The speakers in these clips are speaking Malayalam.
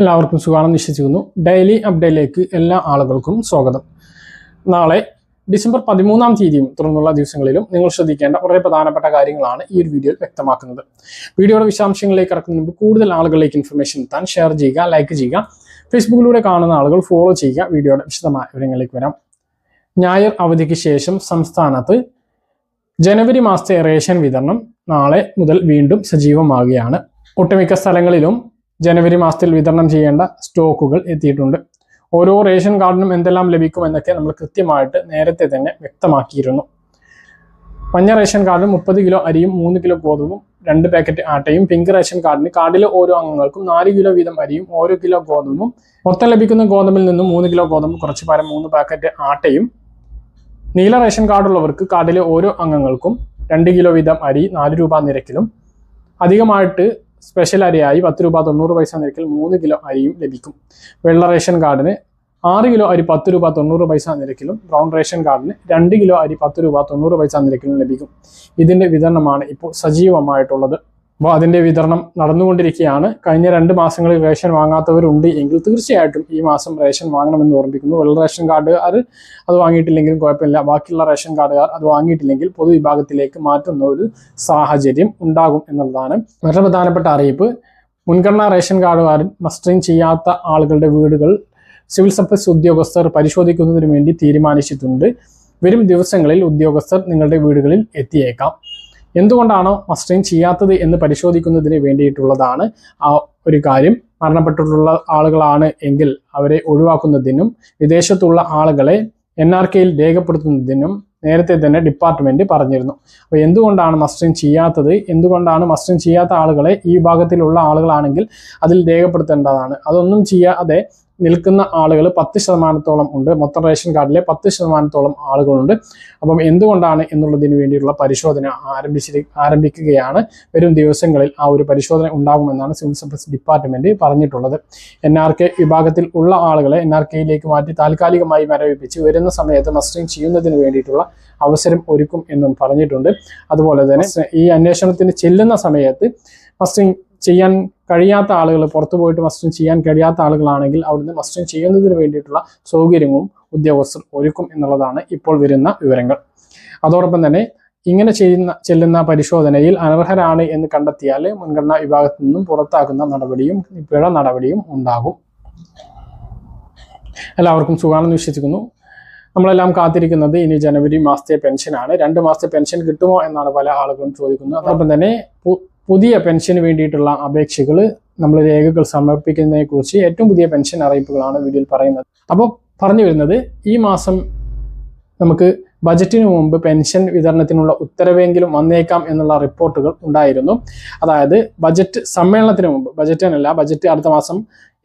എല്ലാവർക്കും സുഖമാണെന്ന് വിശ്വസിക്കുന്നു. ഡെയിലി അപ്ഡേറ്റിലേക്ക് എല്ലാ ആളുകൾക്കും സ്വാഗതം. നാളെ ഡിസംബർ പതിമൂന്നാം തീയതിയും തുടർന്നുള്ള ദിവസങ്ങളിലും നിങ്ങൾ ശ്രദ്ധിക്കേണ്ട വളരെ പ്രധാനപ്പെട്ട കാര്യങ്ങളാണ് ഈ ഒരു വീഡിയോയിൽ വ്യക്തമാക്കുന്നത്. വീഡിയോയുടെ വിശദാംശങ്ങളിലേക്ക് ഇറക്കുന്നതിന് മുമ്പ് കൂടുതൽ ആളുകളിലേക്ക് ഇൻഫർമേഷൻ എത്താൻ ഷെയർ ചെയ്യുക ലൈക്ക് ചെയ്യുക ഫേസ്ബുക്കിലൂടെ കാണുന്ന ആളുകൾ ഫോളോ ചെയ്യുക വീഡിയോയുടെ വിശദമായ വിവരങ്ങളിലേക്ക് വരാം. ഞായർ അവധിക്ക് ശേഷം സംസ്ഥാനത്ത് ജനുവരി മാസത്തെ റേഷൻ വിതരണം നാളെ മുതൽ വീണ്ടും സജീവമാകുകയാണ് ഒട്ടുമിക്ക സ്ഥലങ്ങളിലും ജനുവരി മാസത്തിൽ വിതരണം ചെയ്യേണ്ട സ്റ്റോക്കുകൾ എത്തിയിട്ടുണ്ട്. ഓരോ റേഷൻ കാർഡിനും എന്തെല്ലാം ലഭിക്കുമെന്നൊക്കെ നമ്മൾ കൃത്യമായിട്ട് നേരത്തെ തന്നെ വ്യക്തമാക്കിയിരുന്നു. മഞ്ഞ റേഷൻ കാർഡിന് മുപ്പത് കിലോ അരിയും മൂന്ന് കിലോ ഗോതമ്പും രണ്ട് പാക്കറ്റ് ആട്ടയും പിങ്ക് റേഷൻ കാർഡിന് കാർഡിലെ ഓരോ അംഗങ്ങൾക്കും നാല് കിലോ വീതം അരിയും ഓരോ കിലോ ഗോതമ്പും മൊത്തം ലഭിക്കുന്ന ഗോതമ്പിൽ നിന്നും മൂന്ന് കിലോ ഗോതമ്പ് കുറച്ച് പകരം മൂന്ന് പാക്കറ്റ് ആട്ടയും നീല റേഷൻ കാർഡുള്ളവർക്ക് കാർഡിലെ ഓരോ അംഗങ്ങൾക്കും രണ്ട് കിലോ വീതം അരി നാല് രൂപ നിരക്കിലും അധികമായിട്ട് സ്പെഷ്യൽ അരിയായി പത്ത് രൂപ തൊണ്ണൂറ് പൈസ നിരക്കിൽ മൂന്ന് കിലോ അരിയും ലഭിക്കും. വെള്ള റേഷൻ കാർഡിന് ആറ് കിലോ അരി പത്ത് രൂപ തൊണ്ണൂറ് പൈസ നിരക്കിലും ബ്രൗൺ റേഷൻ കാർഡിന് രണ്ട് കിലോ അരി പത്ത് രൂപ തൊണ്ണൂറ് പൈസ നിരക്കിലും ലഭിക്കും. ഇതിന്റെ വിതരണമാണ് ഇപ്പോൾ സജീവമായിട്ടുള്ളത്. അപ്പോൾ അതിന്റെ വിതരണം നടന്നുകൊണ്ടിരിക്കുകയാണ്. കഴിഞ്ഞ രണ്ട് മാസങ്ങളിൽ റേഷൻ വാങ്ങാത്തവരുണ്ട് എങ്കിൽ തീർച്ചയായിട്ടും ഈ മാസം റേഷൻ വാങ്ങണമെന്ന് ഓർമ്മിക്കുന്നു. വെള്ള റേഷൻ കാർഡുകാർ അത് വാങ്ങിയിട്ടില്ലെങ്കിലും കുഴപ്പമില്ല. ബാക്കിയുള്ള റേഷൻ കാർഡുകാർ അത് വാങ്ങിയിട്ടില്ലെങ്കിൽ പൊതുവിഭാഗത്തിലേക്ക് മാറ്റുന്ന ഒരു സാഹചര്യം ഉണ്ടാകും എന്നുള്ളതാണ് വളരെ പ്രധാനപ്പെട്ട അറിയിപ്പ്. മുൻഗണനാ റേഷൻ കാർഡുകാരൻ മസ്റ്ററിങ് ചെയ്യാത്ത ആളുകളുടെ വീടുകൾ സിവിൽ സപ്ലൈസ് ഉദ്യോഗസ്ഥർ പരിശോധിക്കുന്നതിന് വേണ്ടി തീരുമാനിച്ചിട്ടുണ്ട്. വരും ദിവസങ്ങളിൽ ഉദ്യോഗസ്ഥർ നിങ്ങളുടെ വീടുകളിൽ എത്തിയേക്കാം. എന്തുകൊണ്ടാണോ മസ്റ്ററിങ് ചെയ്യാത്തത് എന്ന് പരിശോധിക്കുന്നതിന് വേണ്ടിയിട്ടുള്ളതാണ് ആ ഒരു കാര്യം. മരണപ്പെട്ടിട്ടുള്ള ആളുകളാണ് എങ്കിൽ അവരെ ഒഴിവാക്കുന്നതിനും വിദേശത്തുള്ള ആളുകളെ എൻ ആർ കെയിൽ രേഖപ്പെടുത്തുന്നതിനും നേരത്തെ തന്നെ ഡിപ്പാർട്ട്മെന്റ് പറഞ്ഞിരുന്നു. അപ്പോൾ എന്തുകൊണ്ടാണ് മസ്റ്ററിങ് ചെയ്യാത്തത്? എന്തുകൊണ്ടാണ് മസ്റ്ററിങ് ചെയ്യാത്ത ആളുകളെ ഈ വിഭാഗത്തിലുള്ള ആളുകളാണെങ്കിൽ അതിൽ രേഖപ്പെടുത്തേണ്ടതാണ്? അതൊന്നും ചെയ്യാതെ നിൽക്കുന്ന ആളുകൾ പത്ത് ശതമാനത്തോളം ഉണ്ട്. മൊത്തം റേഷൻ കാർഡിലെ പത്ത് ശതമാനത്തോളം ആളുകളുണ്ട്. അപ്പം എന്തുകൊണ്ടാണ് എന്നുള്ളതിന് വേണ്ടിയിട്ടുള്ള പരിശോധന ആരംഭിച്ചി ആരംഭിക്കുകയാണ്. വരും ദിവസങ്ങളിൽ ആ ഒരു പരിശോധന ഉണ്ടാകുമെന്നാണ് സിവിൽ സർവീസ് ഡിപ്പാർട്ട്മെന്റ് പറഞ്ഞിട്ടുള്ളത്. എൻ ആർ കെ വിഭാഗത്തിൽ ഉള്ള ആളുകളെ എൻ ആർ കെയിലേക്ക് മാറ്റി താൽക്കാലികമായി മരവിപ്പിച്ച് വരുന്ന സമയത്ത് മസ്റ്ററിങ് ചെയ്യുന്നതിന് വേണ്ടിയിട്ടുള്ള അവസരം ഒരുക്കും എന്നും പറഞ്ഞിട്ടുണ്ട്. അതുപോലെ തന്നെ ഈ അന്വേഷണത്തിന് ചെല്ലുന്ന സമയത്ത് മസ്റ്ററിങ് ചെയ്യാൻ കഴിയാത്ത ആളുകൾ പുറത്തു പോയിട്ട് മസ്റ്ററിങ് ചെയ്യാൻ കഴിയാത്ത ആളുകളാണെങ്കിൽ അവിടുന്ന് മസ്റ്ററിങ് ചെയ്യുന്നതിന് വേണ്ടിയിട്ടുള്ള സൗകര്യവും ഉദ്യോഗസ്ഥർ ഒരുക്കും എന്നുള്ളതാണ് ഇപ്പോൾ വരുന്ന വിവരങ്ങൾ. അതോടൊപ്പം തന്നെ ഇങ്ങനെ ചെയ്യുന്ന ചെല്ലുന്ന പരിശോധനയിൽ അനർഹരാണ് എന്ന് കണ്ടെത്തിയാൽ മുൻഗണനാ വിഭാഗത്തിൽ നിന്നും പുറത്താക്കുന്ന നടപടിയും പിഴ നടപടിയും ഉണ്ടാകും. എല്ലാവർക്കും സുഖമാണെന്ന് വിശ്വസിക്കുന്നു. നമ്മളെല്ലാം കാത്തിരിക്കുന്നത് ഇനി ജനുവരി മാസത്തെ പെൻഷനാണ്. രണ്ട് മാസത്തെ പെൻഷൻ കിട്ടുമോ എന്നാണ് പല ആളുകളും ചോദിക്കുന്നത്. അതോടൊപ്പം തന്നെ പുതിയ പെൻഷന് വേണ്ടിയിട്ടുള്ള അപേക്ഷകൾ നമ്മൾ രേഖകൾ സമർപ്പിക്കുന്നതിനെ കുറിച്ച് ഏറ്റവും പുതിയ പെൻഷൻ അറിയിപ്പുകളാണ് വീഡിയോയിൽ പറയുന്നത്. അപ്പോൾ പറഞ്ഞു വരുന്നത് ഈ മാസം നമുക്ക് ബജറ്റിന് മുമ്പ് പെൻഷൻ വിതരണത്തിനുള്ള ഉത്തരവെങ്കിലും വന്നേക്കാം എന്നുള്ള റിപ്പോർട്ടുകൾ ഉണ്ടായിരുന്നു. അതായത് ബജറ്റ് സമ്മേളനത്തിന് മുമ്പ് ബജറ്റിനല്ല ബജറ്റ് അടുത്ത മാസം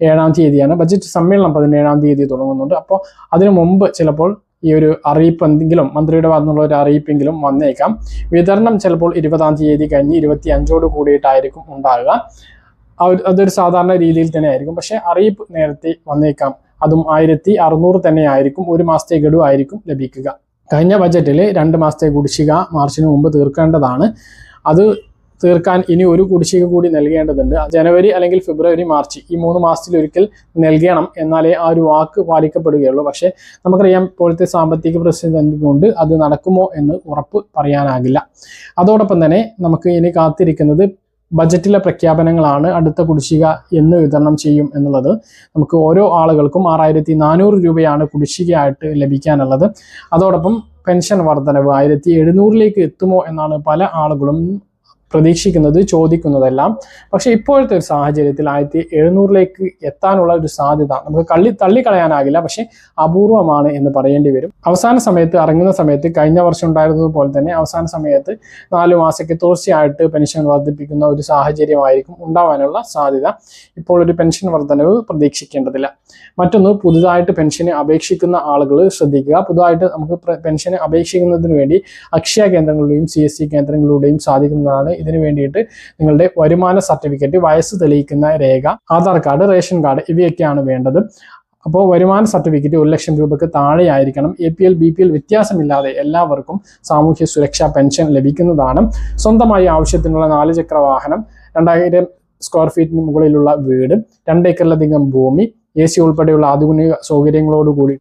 ഏഴാം തീയതിയാണ്. ബജറ്റ് സമ്മേളനം പതിനേഴാം തീയതി തുടങ്ങുന്നുണ്ട്. അപ്പോൾ അതിനു മുമ്പ് ചിലപ്പോൾ ഈ ഒരു അറിയിപ്പ് എന്തെങ്കിലും മന്ത്രിയുടെ ഭാഗത്തുനിന്നുള്ള ഒരു അറിയിപ്പെങ്കിലും വന്നേക്കാം. വിതരണം ചിലപ്പോൾ ഇരുപതാം തീയതി കഴിഞ്ഞ് ഇരുപത്തി അഞ്ചോട് കൂടിയിട്ടായിരിക്കും ഉണ്ടാകുക അതൊരു സാധാരണ രീതിയിൽ തന്നെ ആയിരിക്കും പക്ഷേ അറിയിപ്പ് നേരത്തെ വന്നേക്കാം. അതും ആയിരത്തി അറുന്നൂറ് തന്നെ ആയിരിക്കും ഒരു മാസത്തെ ഗഡു ആയിരിക്കും ലഭിക്കുക. കഴിഞ്ഞ ബജറ്റിൽ രണ്ട് മാസത്തെ കുടിശ്ശിക മാർച്ചിന് മുമ്പ് തീർക്കേണ്ടതാണ്. അത് തീർക്കാൻ ഇനി ഒരു കുടിശ്ശിക കൂടി നൽകേണ്ടതുണ്ട്. ജനുവരി അല്ലെങ്കിൽ ഫെബ്രുവരി മാർച്ച് ഈ മൂന്ന് മാസത്തിൽ ഒരിക്കൽ നൽകണം എന്നാലേ ആ ഒരു വാക്ക് പാലിക്കപ്പെടുകയുള്ളൂ. പക്ഷേ നമുക്കറിയാം ഇപ്പോഴത്തെ സാമ്പത്തിക പ്രതിസന്ധി അത് നടക്കുമോ എന്ന് ഉറപ്പ് പറയാനാകില്ല. അതോടൊപ്പം തന്നെ നമുക്ക് ഇനി കാത്തിരിക്കുന്നത് ബജറ്റിലെ പ്രഖ്യാപനങ്ങളാണ് അടുത്ത കുടിശ്ശിക എന്ന് വിതരണം ചെയ്യും എന്നുള്ളത്. നമുക്ക് ഓരോ ആളുകൾക്കും ആറായിരത്തി നാനൂറ് രൂപയാണ് കുടിശ്ശികയായിട്ട് ലഭിക്കാനുള്ളത്. അതോടൊപ്പം പെൻഷൻ വർധനവ് ആയിരത്തി എഴുന്നൂറിലേക്ക് എത്തുമോ എന്നാണ് പല ആളുകളും പ്രതീക്ഷിക്കുന്നത് ചോദിക്കുന്നതെല്ലാം. പക്ഷേ ഇപ്പോഴത്തെ ഒരു സാഹചര്യത്തിൽ ആയിരത്തി എഴുന്നൂറിലേക്ക് എത്താനുള്ള ഒരു സാധ്യത നമുക്ക് കള്ളി തള്ളിക്കളയാനാകില്ല. പക്ഷേ അപൂർവമാണ് എന്ന് പറയേണ്ടി വരും. അവസാന സമയത്ത് ഇറങ്ങുന്ന സമയത്ത് കഴിഞ്ഞ വർഷം ഉണ്ടായിരുന്നതുപോലെ തന്നെ അവസാന സമയത്ത് നാല് മാസത്തേക്ക് തുടർച്ചയായിട്ട് പെൻഷൻ വർദ്ധിപ്പിക്കുന്ന ഒരു സാഹചര്യമായിരിക്കും ഉണ്ടാവാനുള്ള സാധ്യത. ഇപ്പോൾ ഒരു പെൻഷൻ വർധനവ് പ്രതീക്ഷിക്കേണ്ടതില്ല. മറ്റൊന്ന് പുതുതായിട്ട് പെൻഷന് അപേക്ഷിക്കുന്ന ആളുകൾ ശ്രദ്ധിക്കുക. പുതുതായിട്ട് നമുക്ക് പെൻഷന് അപേക്ഷിക്കുന്നതിന് വേണ്ടി അക്ഷയ കേന്ദ്രങ്ങളുടെയും സി എസ് സി കേന്ദ്രങ്ങളിലൂടെയും സാധിക്കുന്നതാണ് ഇതിനു വേണ്ടിയിട്ട് നിങ്ങളുടെ വരുമാന സർട്ടിഫിക്കറ്റ് വയസ്സ് തെളിയിക്കുന്ന രേഖ ആധാർ കാർഡ് റേഷൻ കാർഡ് ഇവയൊക്കെയാണ് വേണ്ടത്. അപ്പോൾ വരുമാന സർട്ടിഫിക്കറ്റ് ഒരു ലക്ഷം രൂപയ്ക്ക് താഴെയായിരിക്കണം A P L B P L വ്യത്യാസമില്ലാതെ എല്ലാവർക്കും സാമൂഹ്യ സുരക്ഷാ പെൻഷൻ ലഭിക്കുന്നതാണ്. സ്വന്തമായി ആവശ്യത്തിനുള്ള നാല് ചക്ര വാഹനം രണ്ടായിരം സ്ക്വയർ ഫീറ്റിന് മുകളിലുള്ള വീട് രണ്ട് ഏക്കറിലധികം ഭൂമി എ സി ഉൾപ്പെടെയുള്ള ആധുനിക സൗകര്യങ്ങളോടുകൂടി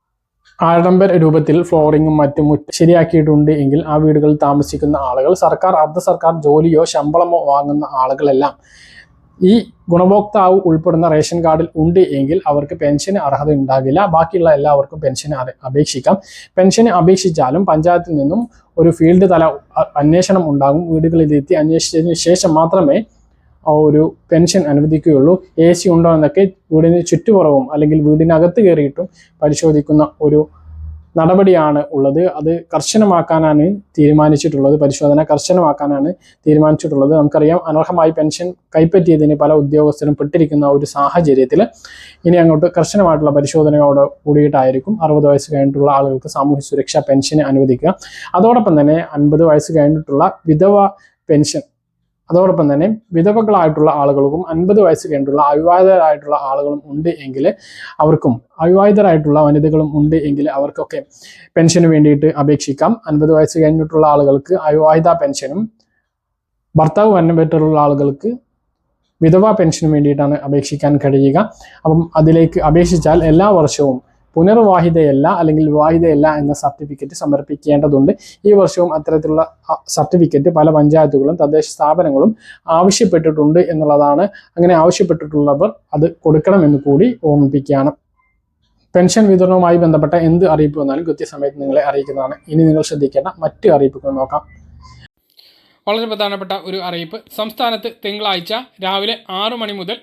ആഡംബര രൂപത്തിൽ ഫ്ലോറിങ്ങും മറ്റും ശരിയാക്കിയിട്ടുണ്ട് എങ്കിൽ ആ വീടുകളിൽ താമസിക്കുന്ന ആളുകൾ സർക്കാർ അർദ്ധ സർക്കാർ ജോലിയോ ശമ്പളമോ വാങ്ങുന്ന ആളുകളെല്ലാം ഈ ഗുണഭോക്താവ് ഉൾപ്പെടുന്ന റേഷൻ കാർഡിൽ ഉണ്ട് എങ്കിൽ അവർക്ക് പെൻഷന് അർഹത ഉണ്ടാകില്ല. ബാക്കിയുള്ള എല്ലാവർക്കും പെൻഷന് അപേക്ഷിക്കാം. പെൻഷന് അപേക്ഷിച്ചാലും പഞ്ചായത്തിൽ നിന്നും ഒരു ഫീൽഡ് തല അന്വേഷണം ഉണ്ടാകും. വീടുകളിലെത്തി അന്വേഷിച്ചതിന് ശേഷം മാത്രമേ ആ ഒരു പെൻഷൻ അനുവദിക്കുകയുള്ളൂ. എ സി ഉണ്ടോ എന്നൊക്കെ വീടിന് ചുറ്റുപുറവും അല്ലെങ്കിൽ വീടിനകത്ത് കയറിയിട്ടും പരിശോധിക്കുന്ന ഒരു നടപടിയാണ് ഉള്ളത്. അത് കർശനമാക്കാനാണ് തീരുമാനിച്ചിട്ടുള്ളത്. പരിശോധന കർശനമാക്കാനാണ് തീരുമാനിച്ചിട്ടുള്ളത്. നമുക്കറിയാം അനർഹമായി പെൻഷൻ കൈപ്പറ്റിയതിന് പല ഉദ്യോഗസ്ഥരും പെട്ടിരിക്കുന്ന ഒരു സാഹചര്യത്തിൽ ഇനി അങ്ങോട്ട് കർശനമായിട്ടുള്ള പരിശോധനയോട് കൂടിയിട്ടായിരിക്കും അറുപത് വയസ്സ് കഴിഞ്ഞിട്ടുള്ള ആളുകൾക്ക് സാമൂഹ്യ സുരക്ഷാ പെൻഷൻ അനുവദിക്കുക. അതോടൊപ്പം തന്നെ അൻപത് വയസ്സ് കഴിഞ്ഞിട്ടുള്ള വിധവ പെൻഷൻ അതോടൊപ്പം തന്നെ വിധവകളായിട്ടുള്ള ആളുകൾക്കും അൻപത് വയസ്സ് കഴിഞ്ഞിട്ടുള്ള അവിവാഹിതരായിട്ടുള്ള ആളുകളും ഉണ്ട് എങ്കിൽ അവർക്കും അവിവാഹിതരായിട്ടുള്ള വനിതകളും ഉണ്ട് എങ്കിൽ അവർക്കൊക്കെ പെൻഷന് വേണ്ടിയിട്ട് അപേക്ഷിക്കാം. അൻപത് വയസ്സ് കഴിഞ്ഞിട്ടുള്ള ആളുകൾക്ക് അവിവാഹിത പെൻഷനും ഭർത്താവ് വന്നപ്പെട്ടുള്ള ആളുകൾക്ക് വിധവ പെൻഷന് വേണ്ടിയിട്ടാണ് അപേക്ഷിക്കാൻ കഴിയുക. അപ്പം അതിലേക്ക് അപേക്ഷിച്ചാൽ എല്ലാ വർഷവും പുനർവാഹിതയല്ല അല്ലെങ്കിൽ വിവാഹിതയല്ല എന്ന സർട്ടിഫിക്കറ്റ് സമർപ്പിക്കേണ്ടതുണ്ട്. ഈ വർഷവും അത്തരത്തിലുള്ള സർട്ടിഫിക്കറ്റ് പല പഞ്ചായത്തുകളും തദ്ദേശ സ്ഥാപനങ്ങളും ആവശ്യപ്പെട്ടിട്ടുണ്ട് എന്നുള്ളതാണ്. അങ്ങനെ ആവശ്യപ്പെട്ടിട്ടുള്ളവർ അത് കൊടുക്കണമെന്ന് കൂടി ഓർമ്മിപ്പിക്കുകയാണ്. പെൻഷൻ വിതരണവുമായി ബന്ധപ്പെട്ട എന്ത് അറിയിപ്പ് വന്നാലും കൃത്യസമയത്ത് നിങ്ങളെ അറിയിക്കുന്നതാണ്. ഇനി നിങ്ങൾ ശ്രദ്ധിക്കേണ്ട മറ്റ് അറിയിപ്പുകൾ നോക്കാം. വളരെ പ്രധാനപ്പെട്ട ഒരു അറിയിപ്പ്. സംസ്ഥാനത്ത് തിങ്കളാഴ്ച രാവിലെ ആറു മണി മുതൽ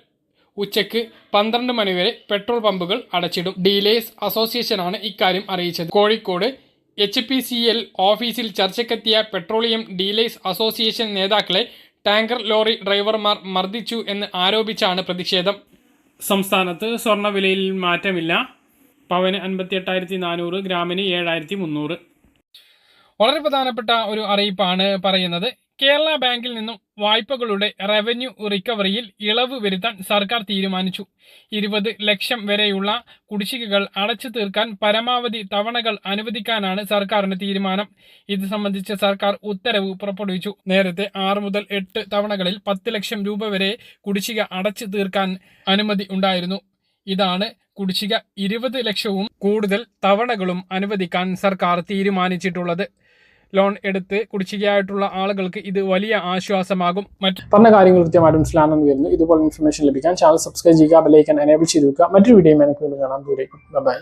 ഉച്ചയ്ക്ക് പന്ത്രണ്ട് മണി വരെ പെട്രോൾ പമ്പുകൾ അടച്ചിടും. ഡീലേഴ്സ് അസോസിയേഷനാണ് ഇക്കാര്യം അറിയിച്ചത്. Kozhikode H P C L ഓഫീസിൽ ചർച്ചയ്ക്കെത്തിയ പെട്രോളിയം ഡീലേഴ്സ് അസോസിയേഷൻ നേതാക്കളെ ടാങ്കർ ലോറി ഡ്രൈവർമാർ മർദ്ദിച്ചു എന്ന് ആരോപിച്ചാണ് പ്രതിഷേധം. സംസ്ഥാനത്ത് സ്വർണവിലയിൽ മാറ്റമില്ല. പവന് അൻപത്തി എട്ടായിരത്തി നാനൂറ് ഗ്രാമിന് ഏഴായിരത്തി മുന്നൂറ് വളരെ പ്രധാനപ്പെട്ട ഒരു അറിയിപ്പാണ് പറയുന്നത്. കേരള ബാങ്കിൽ നിന്നും വായ്പകളുടെ റവന്യൂ റിക്കവറിയിൽ ഇളവ് വരുത്താൻ സർക്കാർ തീരുമാനിച്ചു. ഇരുപത് ലക്ഷം വരെയുള്ള കുടിശ്ശികകൾ അടച്ചു തീർക്കാൻ പരമാവധി തവണകൾ അനുവദിക്കാനാണ് സർക്കാരിന്റെ തീരുമാനം. ഇത് സംബന്ധിച്ച് സർക്കാർ ഉത്തരവ് പുറപ്പെടുവിച്ചു. നേരത്തെ ആറ് മുതൽ എട്ട് തവണകളിൽ പത്ത് ലക്ഷം രൂപ വരെ കുടിശ്ശിക അടച്ചു തീർക്കാൻ അനുമതി ഉണ്ടായിരുന്നു. ഇതാണ് കുടിശ്ശിക ഇരുപത് ലക്ഷവും കൂടുതൽ തവണകളും അനുവദിക്കാൻ സർക്കാർ തീരുമാനിച്ചിട്ടുള്ളത്. ലോൺ എടുത്ത് കുടിശ്ശികയായിട്ടുള്ള ആളുകൾക്ക് ഇത് വലിയ ആശ്വാസമാകും. മറ്റ് പറഞ്ഞ കാര്യങ്ങൾ കൃത്യമായിട്ട് മനസ്സിലാണെന്ന് വരുന്നു ഇതുപോലെ ഇൻഫർമേഷൻ ലഭിക്കാൻ ചാനൽ സബ്സ്ക്രൈബ് ചെയ്യുക ബെലൈക്കൻ എനേബിൾ ചെയ്തു വെക്കുക. മറ്റൊരു വീഡിയോ കാണാൻ ബൈ